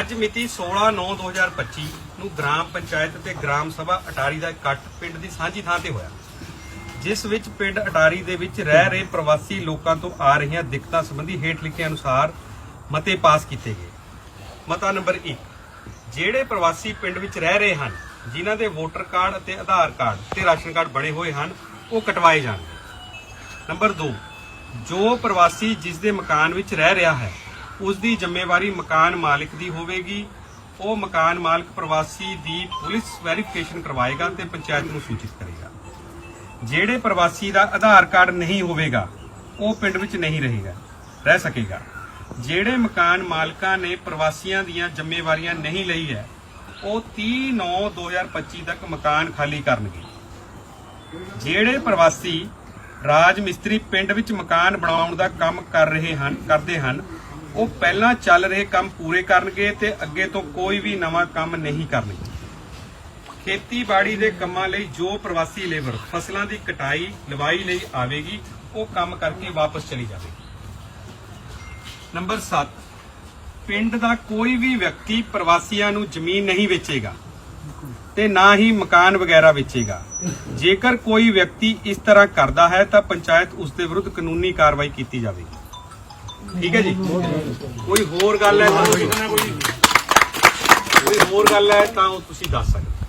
ਅੱਜ ਮਿਤੀ 16/9/2025 ਨੂੰ ਗ੍ਰਾਮ ਪੰਚਾਇਤ ਤੇ ਗ੍ਰਾਮ ਸਭਾ ਅਟਾਰੀ ਦਾ ਇਕੱਠ ਪਿੰਡ ਦੀ ਸਾਂਝੀ ਥਾਂ ਤੇ ਹੋਇਆ। ਜਿਸ ਵਿੱਚ ਪਿੰਡ ਅਟਾਰੀ ਦੇ ਵਿੱਚ ਰਹਿ ਰਹੇ ਪ੍ਰਵਾਸੀ ਲੋਕਾਂ ਤੋਂ ਆ ਰਹੀਆਂ ਦਿੱਕਤਾਂ ਸੰਬੰਧੀ ਹੇਠ ਲਿਖੇ ਅਨੁਸਾਰ ਮਤੇ ਪਾਸ ਕੀਤੇ ਗਏ। ਮਤਾ ਨੰਬਰ 1 ਜਿਹੜੇ ਪ੍ਰਵਾਸੀ ਪਿੰਡ ਵਿੱਚ ਰਹਿ ਰਹੇ ਹਨ, ਜਿਨ੍ਹਾਂ ਦੇ ਵੋਟਰ ਕਾਰਡ ਅਤੇ ਆਧਾਰ ਕਾਰਡ ਤੇ ਰਾਸ਼ਨ ਕਾਰਡ ਬਣੇ ਹੋਏ ਹਨ, ਉਹ ਕਟਵਾਏ ਜਾਣਗੇ। ਨੰਬਰ 2 ਜੋ ਪ੍ਰਵਾਸੀ ਜਿਸ ਦੇ ਮਕਾਨ ਵਿੱਚ ਰਹਿ ਰਿਹਾ ਹੈ ਉਸ ਦੀ ਜ਼ਿੰਮੇਵਾਰੀ ਮਕਾਨ ਮਾਲਕ ਦੀ ਹੋਵੇਗੀ। ਉਹ ਮਕਾਨ ਮਾਲਕ ਪ੍ਰਵਾਸੀ ਦੀ ਪੁਲਿਸ ਵੈਰੀਫਿਕੇਸ਼ਨ ਕਰਵਾਏਗਾ ਤੇ ਪੰਚਾਇਤ ਨੂੰ ਸੂਚਿਤ ਕਰੇਗਾ। ਜਿਹੜੇ ਪ੍ਰਵਾਸੀ ਦਾ ਆਧਾਰ ਕਾਰਡ ਨਹੀਂ ਹੋਵੇਗਾ, ਉਹ ਪਿੰਡ ਵਿੱਚ ਨਹੀਂ ਰਹੇਗਾ, ਰਹਿ ਸਕੇਗਾ। ਜਿਹੜੇ ਮਕਾਨ ਮਾਲਕਾਂ ਨੇ ਪ੍ਰਵਾਸੀਆਂ ਦੀਆਂ ਜ਼ਿੰਮੇਵਾਰੀਆਂ ਨਹੀਂ ਲਈ ਹੈ, ਉਹ 30/9/2025 ਤੱਕ ਮਕਾਨ ਖਾਲੀ ਕਰਨਗੇ। ਜਿਹੜੇ ਪ੍ਰਵਾਸੀ ਰਾਜ ਮਿਸਤਰੀ ਪਿੰਡ ਵਿੱਚ ਮਕਾਨ ਬਣਾਉਣ ਦਾ ਕੰਮ ਕਰ ਰਹੇ ਹਨ, ਕਰਦੇ ਹਨ ਉਹ ਪਹਿਲਾਂ ਚੱਲ ਰਹੇ ਕੰਮ ਪੂਰੇ ਕਰਨਗੇ ਤੇ ਅੱਗੇ ਤੋਂ ਕੋਈ ਵੀ ਨਵਾਂ ਕੰਮ ਨਹੀਂ ਕਰਨਗੇ। ਖੇਤੀਬਾੜੀ ਦੇ ਕੰਮਾਂ ਲਈ ਜੋ ਪ੍ਰਵਾਸੀ ਲੇਬਰ ਫਸਲਾਂ ਦੀ ਕਟਾਈ, ਲਵਾਈ ਲਈ ਆਵੇਗੀ, ਉਹ ਕੰਮ ਕਰਕੇ ਵਾਪਸ ਚਲੀ ਜਾਵੇਗੀ। ਨੰਬਰ 7 ਪਿੰਡ ਦਾ ਕੋਈ ਵੀ ਵਿਅਕਤੀ ਪ੍ਰਵਾਸੀਆਂ ਨੂੰ ਜ਼ਮੀਨ ਨਹੀਂ ਵੇਚੇਗਾ ਤੇ ਨਾ ਹੀ ਮਕਾਨ ਵਗੈਰਾ ਵੇਚੇਗਾ। ਜੇਕਰ ਕੋਈ ਵਿਅਕਤੀ ਇਸ ਤਰ੍ਹਾਂ ਕਰਦਾ ਹੈ ਤਾਂ ਪੰਚਾਇਤ ਉਸ ਦੇ ਵਿਰੁੱਧ ਕਾਨੂੰਨੀ ਕਾਰਵਾਈ ਕੀਤੀ ਜਾਵੇਗੀ। ਠੀਕ ਹੈ ਜੀ ਕੋਈ ਹੋਰ ਗੱਲ ਹੈ ਤਾਂ ਕੋਈ ਹੋਰ ਗੱਲ ਹੈ ਤਾਂ ਉਹ ਤੁਸੀਂ ਦੱਸ ਸਕਦੇ ਹੋ।